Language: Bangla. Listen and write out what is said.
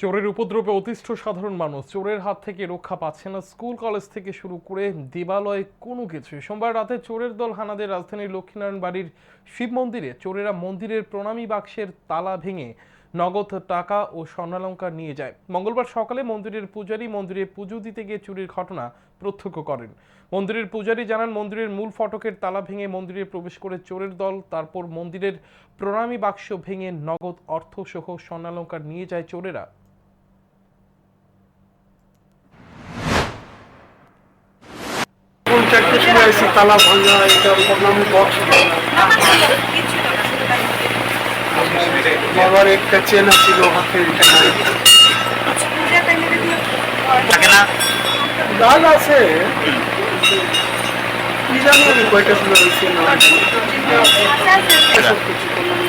চোরের উপদ্রবে অতিষ্ঠ সাধারণ মানুষ। চোরের হাত থেকে রক্ষা পাচ্ছে না স্কুল, কলেজ থেকে শুরু করে দেবালয় কোনো কিছু। সোমবার রাতে চোরের দল হানাদের রাজধানীর লক্ষ্মীনারায়ণ বাড়ির শিব মন্দিরে চোরেরা মন্দিরের প্রণামী বাক্সের তালা ভেঙে নগদ টাকা ও স্বর্ণালঙ্কার নিয়ে যায়। মঙ্গলবার সকালে মন্দিরের পূজারী মন্দিরে পুজো দিতে গিয়ে চুরির ঘটনা প্রত্যক্ষ করেন। মন্দিরের পূজারী জানান, মন্দিরের মূল ফটকের তালা ভেঙে মন্দিরে প্রবেশ করে চোরের দল, তারপর মন্দিরের প্রণামী বাক্স ভেঙে নগদ অর্থসহ স্বর্ণালঙ্কার নিয়ে যায় চোরেরা। কোন চারটে সময় এসে তালা ভাঙা এটা প্রণামী বক্স। বাবার একটা চেনা ছিল হাতে দাগ আছে। কি জানি কয়টা সময় হয়েছে না কিছু। প্রণামী